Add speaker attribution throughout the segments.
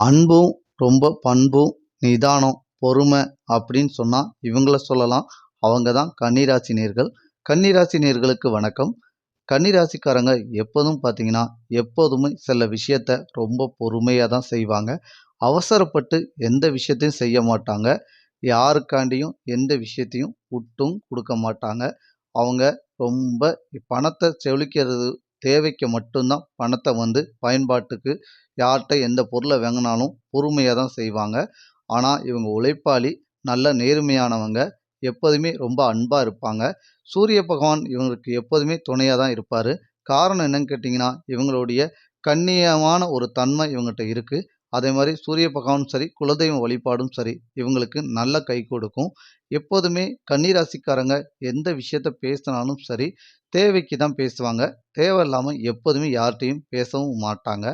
Speaker 1: அன்பும் ரொம்ப பண்பும் நிதானம் பொறுமை அப்படின்னு சொன்னால் இவங்கள சொல்லலாம். அவங்க தான் கன்னிராசினியர்கள். கன்னிராசினியர்களுக்கு கன்னிராசி வணக்கம். கன்னிராசிக்காரங்க எப்போதும் பார்த்தீங்கன்னா எப்போதுமே சில விஷயத்த ரொம்ப பொறுமையாக தான் செய்வாங்க. அவசரப்பட்டு எந்த விஷயத்தையும் செய்ய மாட்டாங்க. யாருக்காண்டியும் எந்த விஷயத்தையும் விட்டும் கொடுக்க மாட்டாங்க. அவங்க ரொம்ப பணத்தை செழிக்கிறது தேவைக்கு மட்டும்தான் பணத்தை வந்து பயன்பாட்டுக்கு யார்கிட்ட எந்த பொருளை வாங்கினாலும் பொறுமையாக தான் செய்வாங்க. ஆனால் இவங்க உழைப்பாளி நல்ல நேர்மையானவங்க எப்போதுமே ரொம்ப அன்பாக இருப்பாங்க. சூரிய பகவான் இவங்களுக்கு எப்போதுமே துணையாக தான் இருப்பார். காரணம் என்னன்னு கேட்டிங்கன்னா இவங்களுடைய கண்ணியமான ஒரு தன்மை இவங்ககிட்ட இருக்குது அதே மாதிரி சூரிய பகவானும் சரி குலதெய்வ வழிபாடும் சரி இவங்களுக்கு நல்ல கை கொடுக்கும். எப்போதுமே கன்னிராசிக்காரங்க எந்த விஷயத்த பேசினாலும் சரி தேவைக்கு தான் பேசுவாங்க. தேவையில்லாமல் எப்போதுமே யார்கிட்டையும் பேசவும் மாட்டாங்க.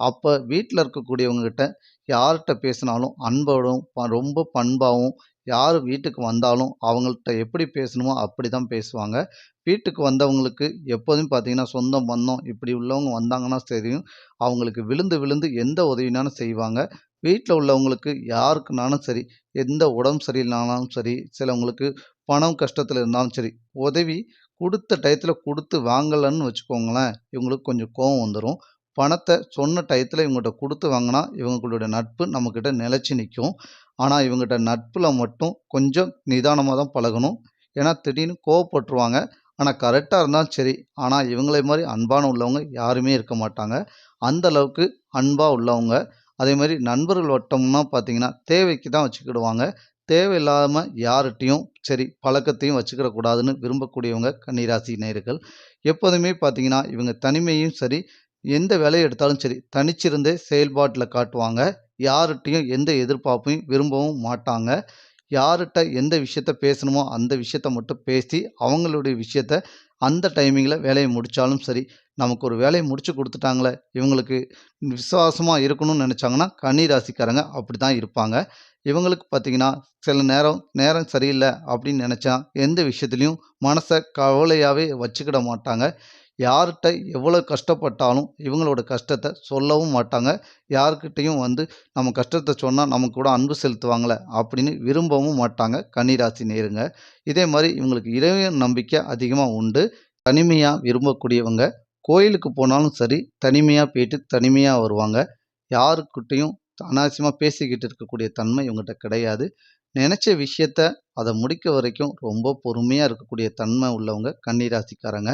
Speaker 1: அப்போ வீட்டில் இருக்கக்கூடியவங்ககிட்ட யார்கிட்ட பேசினாலும் அன்போடும் ப ரொம்ப பண்பாகவும் யார் வீட்டுக்கு வந்தாலும் அவங்கள்ட்ட எப்படி பேசணுமோ அப்படி தான் பேசுவாங்க. வீட்டுக்கு வந்தவங்களுக்கு எப்போதும் பார்த்தீங்கன்னா சொந்தம் பந்தம் இப்படி உள்ளவங்க வந்தாங்கன்னா தெரியும். அவங்களுக்கு விழுந்து விழுந்து எந்த உதவினாலும் செய்வாங்க. வீட்டில் உள்ளவங்களுக்கு யாருக்குனாலும் சரி எந்த உடம்பு சரியில்லைனாலும் சரி சிலவங்களுக்கு பணம் கஷ்டத்தில் இருந்தாலும் சரி உதவி கொடுத்த டயத்தில் கொடுத்து வாங்கலைன்னு வச்சுக்கோங்களேன் இவங்களுக்கு கொஞ்சம் கோவம் வந்துடும் பணத்தை சொன்ன டயத்தில் இவங்ககிட்ட கொடுத்து வாங்கினா இவங்களுடைய நட்பு நம்மக்கிட்ட நிலச்சி நிற்கும் ஆனால் இவங்ககிட்ட நட்பில் மட்டும் கொஞ்சம் நிதானமாக தான் பழகணும். ஏன்னா திடீர்னு கோவப்பட்டுருவாங்க. ஆனால் கரெக்டாக இருந்தாலும் சரி. ஆனால் இவங்களே மாதிரி அன்பான உள்ளவங்க யாருமே இருக்க மாட்டாங்க. அந்த அளவுக்கு அன்பாக உள்ளவங்க. அதே மாதிரி நண்பர்கள் வட்டம்னா பார்த்தீங்கன்னா தேவைக்கு தான் வச்சுக்கிடுவாங்க. தேவையில்லாமல் யார்கிட்டையும் சரி பழக்கத்தையும் வச்சுக்கிடக்கூடாதுன்னு விரும்பக்கூடியவங்க கன்னிராசி நேர்கள் எப்போதுமே பார்த்தீங்கன்னா இவங்க தனிமையும் சரி எந்த வேலையை எடுத்தாலும் சரி தனிச்சிருந்தே செயல்பாட்டில் காட்டுவாங்க. யார்கிட்டையும் எந்த எதிர்பார்ப்பையும் விரும்பவும் மாட்டாங்க. யார்கிட்ட எந்த விஷயத்த பேசணுமோ அந்த விஷயத்த மட்டும் பேசி அவங்களுடைய விஷயத்த அந்த டைமிங்கில் வேலையை முடித்தாலும் சரி நமக்கு ஒரு வேலையை முடிச்சு கொடுத்துட்டாங்களே இவங்களுக்கு விசுவாசமாக இருக்கணும்னு நினச்சாங்கன்னா கன்னி ராசிக்காரங்க அப்படி தான் இருப்பாங்க. இவங்களுக்கு பார்த்தீங்கன்னா சில நேரம் நேரம் சரியில்லை அப்படின்னு நினச்சா எந்த விஷயத்துலையும் மனசை கவலையாகவே வச்சுக்கிட மாட்டாங்க. யார்கிட்ட எவ்வளோ கஷ்டப்பட்டாலும் இவங்களோட கஷ்டத்தை சொல்லவும் மாட்டாங்க. யார்கிட்டையும் வந்து நம்ம கஷ்டத்தை சொன்னால் நமக்கு கூட அன்பு செலுத்துவாங்களே அப்படின்னு விரும்பவும் மாட்டாங்க கன்னிராசி நேருங்க. இதே மாதிரி இவங்களுக்கு இறைவன் நம்பிக்கை அதிகமாக உண்டு. தனிமையாக விரும்பக்கூடியவங்க கோயிலுக்கு போனாலும் சரி தனிமையாக போயிட்டு தனிமையாக வருவாங்க. யாருக்கிட்டையும் அனாவசியமாக பேசிக்கிட்டு இருக்கக்கூடிய தன்மை இவங்ககிட்ட கிடையாது. நினச்ச விஷயத்த அதை முடிக்க வரைக்கும் ரொம்ப பொறுமையாக இருக்கக்கூடிய தன்மை உள்ளவங்க கன்னிராசிக்காரங்க.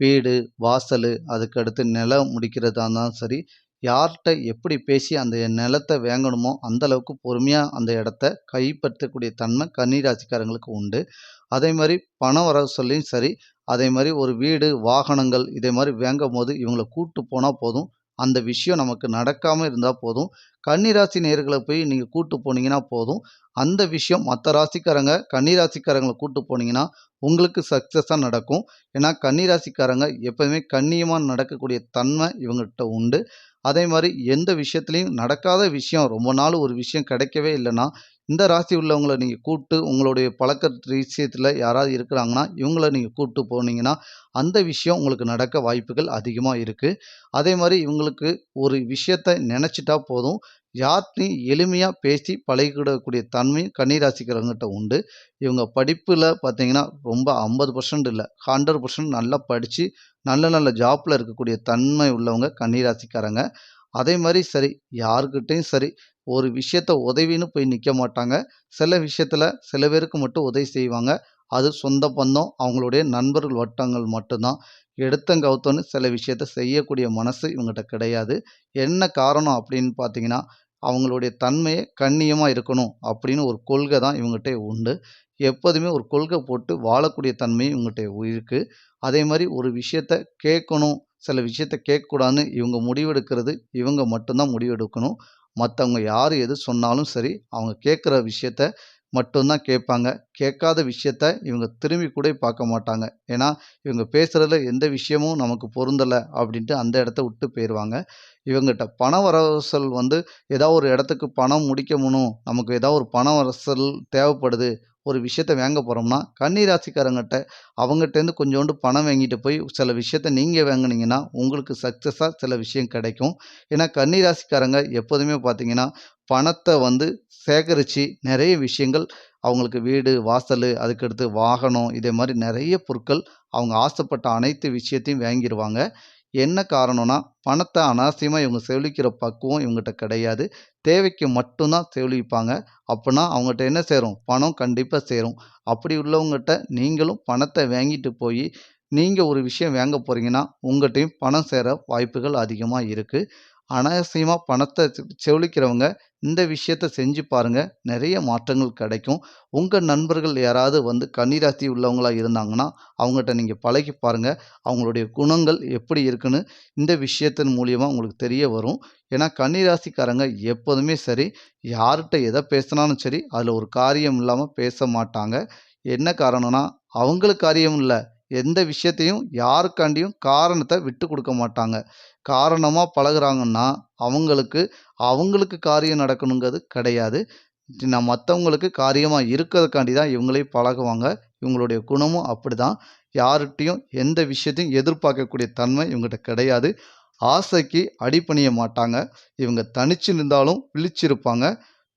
Speaker 1: வீடு வாசல் அதுக்கடுத்து நிலம் முடிக்கிறதா இருந்தாலும் சரி யார்கிட்ட எப்படி பேசி அந்த நிலத்தை வாங்கணுமோ அந்தளவுக்கு பொறுமையாக அந்த இடத்த கைப்பற்றக்கூடிய தன்மை கன்னிராசிக்காரங்களுக்கு உண்டு. அதே மாதிரி பணம் வர சொல்லியும் சரி அதே மாதிரி ஒரு வீடு வாகனங்கள் இதே மாதிரி வாங்கும் போது இவங்களை கூப்பிட்டு போனால் போதும். அந்த விஷயம் நமக்கு நடக்காமல் இருந்தால் போதும். கன்னிராசி நேர்களை போய் நீங்கள் கூட்டு போனீங்கன்னா போதும். அந்த விஷயம் மற்ற ராசிக்காரங்க கன்னிராசிக்காரங்களை கூட்டு போனீங்கன்னா உங்களுக்கு சக்ஸஸாக நடக்கும். ஏன்னா கன்னிராசிக்காரங்க எப்போதுமே கண்ணியமாக நடக்கக்கூடிய தன்மை இவங்ககிட்ட உண்டு. அதே மாதிரி எந்த விஷயத்துலையும் நடக்காத விஷயம் ரொம்ப நாள் ஒரு விஷயம் கிடைக்கவே இல்லைன்னா இந்த ராசி உள்ளவங்களை நீங்கள் கூப்பிட்டு உங்களுடைய பழக்க விஷயத்தில் யாராவது இருக்கிறாங்கன்னா இவங்கள நீங்கள் கூப்பிட்டு போனீங்கன்னா அந்த விஷயம் உங்களுக்கு நடக்க வாய்ப்புகள் அதிகமாக இருக்குது அதே மாதிரி இவங்களுக்கு ஒரு விஷயத்த நினச்சிட்டா போதும். யார்ட்டையும் எளிமையாக பேசி பழகிடக்கூடிய தன்மை கன்னிராசிக்கிறவங்ககிட்ட உண்டு. இவங்க படிப்பில் பார்த்தீங்கன்னா ரொம்ப ஐம்பது பர்சன்ட் இல்லை ஹண்ட்ரட் பர்சன்ட் நல்லா படித்து நல்ல நல்ல ஜாப்பில் இருக்கக்கூடிய தன்மை உள்ளவங்க கன்னிராசிக்காரங்க. அதே மாதிரி சரி யாருக்கிட்டேயும் சரி ஒரு விஷயத்த உதவின்னு போய் நிற்க மாட்டாங்க. சில விஷயத்தில் சில பேருக்கு மட்டும் உதவி செய்வாங்க. அது சொந்த பந்தம் அவங்களுடைய நண்பர்கள் வட்டங்கள் மட்டும்தான். எடுத்தங்கவுத்தோன்னு சில விஷயத்த செய்யக்கூடிய மனசு இவங்ககிட்ட கிடையாது. என்ன காரணம் அப்படின்னு பார்த்தீங்கன்னா அவங்களுடைய தன்மையை கண்ணியமாக இருக்கணும் அப்படின்னு ஒரு கொள்கை தான் இவங்ககிட்ட உண்டு. எப்போதுமே ஒரு கொள்கை போட்டு வாழக்கூடிய தன்மையும் இவங்ககிட்ட இருக்குது அதே மாதிரி ஒரு விஷயத்த கேட்கணும் சில விஷயத்த கேட்கக்கூடாதுன்னு இவங்க முடிவெடுக்கிறது இவங்க மட்டும்தான் முடிவெடுக்கணும். மற்றவங்க யார் எது சொன்னாலும் சரி அவங்க கேட்குற விஷயத்த மட்டும்தான் கேட்பாங்க. கேட்காத விஷயத்த இவங்க திரும்பி கூட பார்க்க மாட்டாங்க. ஏன்னா இவங்க பேசுகிறதுல எந்த விஷயமும் நமக்கு பொருந்தலை அப்படின்ட்டு அந்த இடத்த விட்டு போயிடுவாங்க இவங்ககிட்ட பண வரவசல் வந்து ஏதாவது ஒரு இடத்துக்கு பணம் முடிக்கணும் நமக்கு ஏதாவது ஒரு பண வரசல் தேவைப்படுது ஒரு விஷயத்த வாங்க போகிறோம்னா கன்னிராசிக்காரங்கிட்ட அவங்ககிட்டேருந்து கொஞ்சோண்டு பணம் வாங்கிட்டு போய் சில விஷயத்த நீங்கள் வாங்கினீங்கன்னா உங்களுக்கு சக்ஸஸாக சில விஷயம் கிடைக்கும். ஏன்னா கன்னிராசிக்காரங்க எப்போதுமே பார்த்தீங்கன்னா பணத்தை வந்து சேகரித்து நிறைய விஷயங்கள் அவங்களுக்கு வீடு வாசல் அதுக்கடுத்து வாகனம் இதே மாதிரி நிறைய பொருட்கள் அவங்க ஆசைப்பட்ட அனைத்து விஷயத்தையும் வாங்கிடுவாங்க என்ன காரணம்னா பணத்தை அனாவசியமாக இவங்க செலவழிக்கிற பக்குவம் இவங்ககிட்ட கிடையாது. தேவைக்கு மட்டும்தான் செலவழிப்பாங்க அப்படின்னா அவங்ககிட்ட என்ன சேரும்? பணம் கண்டிப்பாக சேரும். அப்படி உள்ளவங்ககிட்ட நீங்களும் பணத்தை வாங்கிட்டு போய் நீங்கள் ஒரு விஷயம் வாங்க போகிறீங்கன்னா உங்கள்கிட்டையும் பணம் சேர வாய்ப்புகள் அதிகமாக இருக்குது அனாவசியமாக பணத்தை செ- இந்த விஷயத்த செஞ்சு பாருங்கள் நிறைய மாற்றங்கள் கிடைக்கும். உங்கள் நண்பர்கள் யாராவது வந்து கன்னிராசி உள்ளவங்களாக இருந்தாங்கன்னா அவங்ககிட்ட நீங்கள் பழகி பாருங்கள் அவங்களுடைய குணங்கள் எப்படி இருக்குன்னு இந்த விஷயத்தின் மூலியமாக உங்களுக்கு தெரிய வரும். ஏன்னா கன்னிராசிக்காரங்க எப்போதுமே சரி யார்கிட்ட எதை பேசினாலும் சரி அதில் ஒரு காரியம் இல்லாமல் பேச மாட்டாங்க. என்ன காரணம்னா அவங்களுக்கு காரியம் இல்லை. எந்த விஷயத்தையும் யாருக்காண்டியும் காரணத்தை விட்டு கொடுக்க மாட்டாங்க. காரணமாக பழகுறாங்கன்னா அவங்களுக்கு அவங்களுக்கு காரியம் நடக்கணுங்கிறது கிடையாது. நான் மற்றவங்களுக்கு காரியமாக இருக்கிறதுக்காண்டி தான் இவங்களே பழகுவாங்க. இவங்களுடைய குணமும் அப்படி தான் யார்கிட்டையும் எந்த விஷயத்தையும் எதிர்பார்க்கக்கூடிய தன்மை இவங்ககிட்ட கிடையாது. ஆசைக்கு அடிபணிய மாட்டாங்க. இவங்க தனிச்சு நின்றாலும் விழிச்சிருப்பாங்க.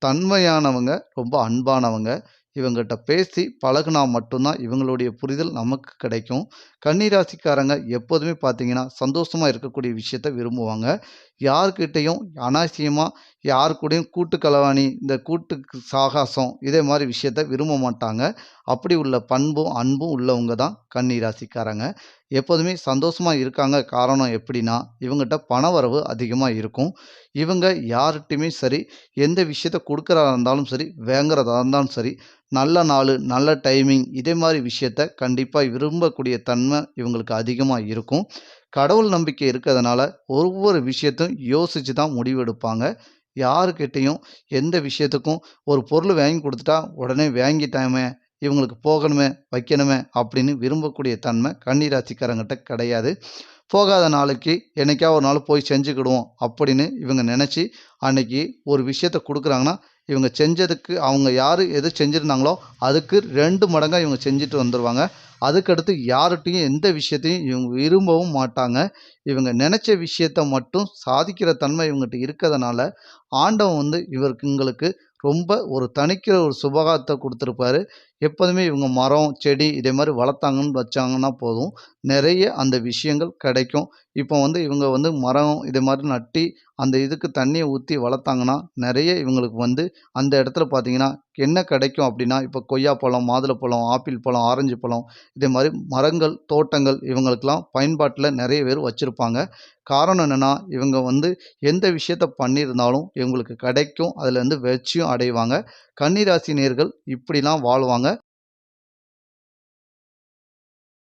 Speaker 1: தன்மையானவங்க ரொம்ப அன்பானவங்க. இவங்ககிட்ட பேசி பழகுனா மட்டும்தான் இவங்களுடைய புரிதல் நமக்கு கிடைக்கும். கன்னிராசிக்காரங்க எப்போதுமே பார்த்தீங்கன்னா சந்தோஷமாக இருக்கக்கூடிய விஷயத்த விரும்புவாங்க. யார்கிட்டையும் அனாவசியமாக யார் கூடயும் கூட்டு கலவாணி இந்த கூட்டு சாகாசம் இதே மாதிரி விஷயத்த விரும்ப மாட்டாங்க. அப்படி உள்ள பண்பும் அன்பும் உள்ளவங்க தான் கன்னிராசிக்காரங்க. எப்போதுமே சந்தோஷமாக இருக்காங்க. காரணம் எப்படின்னா இவங்ககிட்ட பணவரவு அதிகமாக இருக்கும். இவங்க யார்கிட்டையுமே சரி எந்த விஷயத்த கொடுக்குறதா இருந்தாலும் சரி வாங்குறதா இருந்தாலும் சரி நல்ல நாள் நல்ல டைமிங் இதே மாதிரி விஷயத்த கண்டிப்பாக விரும்பக்கூடிய தன்மை இவங்களுக்கு அதிகமாக இருக்கும். கடவுள் நம்பிக்கை இருக்கிறதுனால ஒவ்வொரு விஷயத்தையும் யோசித்து தான் முடிவெடுப்பாங்க யாருக்கிட்டேயும் எந்த விஷயத்துக்கும் ஒரு பொருள் வாங்கி கொடுத்துட்டா உடனே வாங்கிட்டாமே இவங்களுக்கு போகணுமே வைக்கணுமே அப்படின்னு விரும்பக்கூடிய தன்மை கன்னிராசிக்காரங்கிட்ட கிடையாது. போகாத நாளைக்கு என்னைக்கா ஒரு நாள் போய் செஞ்சுக்கிடுவோம் அப்படின்னு இவங்க நினச்சி அன்னைக்கு ஒரு விஷயத்த கொடுக்குறாங்கன்னா இவங்க செஞ்சதுக்கு அவங்க யார் எது செஞ்சுருந்தாங்களோ அதுக்கு ரெண்டு மடங்காக இவங்க செஞ்சுட்டு வந்துடுவாங்க அதுக்கடுத்து யார்கிட்டையும் எந்த விஷயத்தையும் இவங்க விரும்பவும் மாட்டாங்க. இவங்க நினச்ச விஷயத்த மட்டும் சாதிக்கிற தன்மை இவங்ககிட்ட இருக்கிறதுனால ஆண்டவன் வந்து இவருக்கு இவங்களுக்கு ரொம்ப ஒரு தனிக்கிற ஒரு சுபகாரத்தை கொடுத்துருப்பாரு. எப்போதுமே இவங்க மரம் செடி இதே மாதிரி வளர்த்தாங்கன்னு வச்சாங்கன்னா போதும். நிறைய அந்த விஷயங்கள் கிடைக்கும். இப்போ வந்து இவங்க வந்து மரம் இதே மாதிரி நட்டி அந்த இதுக்கு தண்ணியை ஊற்றி வளர்த்தாங்கன்னா நிறைய இவங்களுக்கு வந்து அந்த இடத்துல பார்த்தீங்கன்னா என்ன கிடைக்கும் அப்படின்னா இப்போ கொய்யா பழம் மாதுளை பழம் ஆப்பிள் பழம் ஆரஞ்சு பழம் இதே மாதிரி மரங்கள் தோட்டங்கள் இவங்களுக்கெல்லாம் பயன்பாட்டில் நிறைய பேர் வச்சுருப்பாங்க. காரணம் என்னென்னா இவங்க வந்து எந்த விஷயத்த பண்ணியிருந்தாலும் இவங்களுக்கு கிடைக்கும். அதில் வந்து வெற்றியும் அடைவாங்க. கன்னிராசி நேர்கள் இப்படிலாம் வாழ்வாங்க.